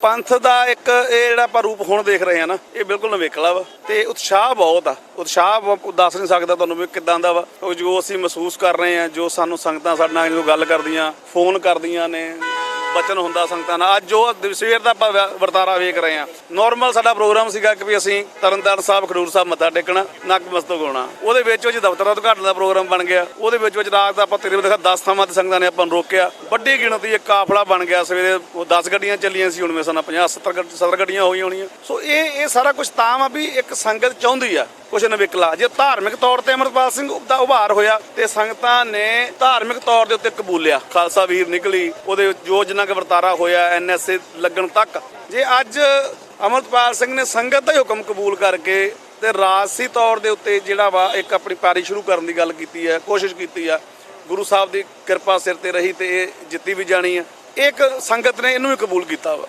ਪੰਥ ਦਾ ਇੱਕ ਇਹ ਜਿਹੜਾ ਆਪਾਂ ਰੂਪ ਹੁਣ ਦੇਖ ਰਹੇ ਆ ਨਾ, ਇਹ ਬਿਲਕੁਲ ਨਵੇਕਲਾ ਵਾ ਤੇ ਉਤਸ਼ਾਹ ਬਹੁਤ ਆ। ਉਤਸ਼ਾਹ ਬ- ਦੱਸ ਨਹੀਂ ਸਕਦਾ ਤੁਹਾਨੂੰ ਵੀ ਕਿਦਾਂ ਦਾ ਵਾ। ਉਹ ਜੋ ਅਸੀਂ ਮਹਿਸੂਸ ਕਰ ਰਹੇ ਆ ਜੋ ਸਾਨੂੰ ਸੰਗਤਾਂ ਸਾਡੇ ਨਾਲ ਗੱਲ ਕਰਦੀਆਂ, ਫੋਨ ਕਰਦੀਆਂ ਨੇ ਬਚਨ ਹੁੰਦਾ ਸੰਗਤਾਂ ਨਾਲ। ਅੱਜ ਜੋ ਸਵੇਰ ਦਾ ਆਪਾਂ ਵਰਤਾਰਾ ਵੇਖ ਰਹੇ ਆ ਨਾਰਮਲ ਸਾਡਾ ਪ੍ਰੋਗਰਾਮ ਸੀਗਾ ਕਿ ਵੀ ਅਸੀਂ ਤਰਨਤਾਰਨ ਸਾਹਿਬ, ਖਡੂਰ ਸਾਹਿਬ ਮੱਥਾ ਟੇਕਣਾ ਨਕਮਸਤਕ ਹੋਣਾ ਉਹਦੇ ਵਿੱਚ ਵਿੱਚ ਦਫ਼ਤਰਾਂ ਦਾ ਉਦਘਾਟਨ ਦਾ ਪ੍ਰੋਗਰਾਮ ਬਣ ਗਿਆ। ਉਹਦੇ ਵਿੱਚ ਵਿੱਚ ਰਾਤ ਦਾ ਆਪਾਂ ਤਕਰੀਬਨ ਦੇਖਾ 10 ਥਾਵਾਂ ਤੇ ਸੰਗਤਾਂ ਨੇ ਆਪਾਂ ਨੂੰ ਰੋਕਿਆ। ਵੱਡੀ ਗਿਣਤੀ ਇੱਕ ਕਾਫਲਾ ਬਣ ਗਿਆ ਸਵੇਰੇ। ਉਹ 10 ਗੱਡੀਆਂ ਚੱਲੀਆਂ ਸੀ, ਹੁਣ ਮੇਰੇ ਸਾਨਾ 50 70 ਗੱਡ- 70 ਗੱਡੀਆਂ ਹੋਈਆਂ ਹੋਣੀਆਂ। ਸੋ ਇਹ ਇਹ ਸਾਰਾ ਕੁਝ ਤਾਂ ਆ ਵੀ ਇੱਕ ਸੰਗਤ ਚਾਹੁੰਦੀ ਆ। ਕੁਛ ਨਵਿਕਲਾ ਜੇ ਧਾਰਮਿਕ ਤੌਰ ਤੇ ਅਮਰਪਾਲ ਸਿੰਘ ਦਾ ਉਭਾਰ ਹੋਇਆ ਤੇ ਸੰਗਤਾਂ ਨੇ ਧਾਰਮਿਕ ਤੌਰ ਦੇ ਉੱਤੇ ਕਬੂਲਿਆ। ਖਾਲਸਾ ਵੀਰ ਨਿਕਲੀ, ਉਹਦੇ ਜੋ ਜਿੰਨਾ ਕੁ ਵਰਤਾਰਾ ਹੋਇਆ ਐਨਐਸਏ ਲੱਗਣ ਤੱਕ। ਜੇ ਅੱਜ ਅਮਰਪਾਲ ਸਿੰਘ ਨੇ ਸੰਗਤ ਦਾ ਹੀ ਹੁਕਮ ਕਬੂਲ ਕਰਕੇ ਤੇ ਰਾਜਸੀ ਤੌਰ ਦੇ ਉੱਤੇ ਜਿਹੜਾ ਵਾ ਇੱਕ ਆਪਣੀ ਪਾਰੀ ਸ਼ੁਰੂ ਕਰਨ ਦੀ ਗੱਲ ਕੀਤੀ ਹੈ, ਕੋਸ਼ਿਸ਼ ਕੀਤੀ ਆ, ਗੁਰੂ ਸਾਹਿਬ ਦੀ ਕਿਰਪਾ ਸਿਰ ਤੇ ਰਹੀ ਤੇ ਇਹ ਜਿੱਤੀ ਵੀ ਜਾਣੀ ਆ ਇੱਕ ਸੰਗਤ ਨੇ ਇਹਨੂੰ ਵੀ ਕਬੂਲ ਕੀਤਾ ਵਾ।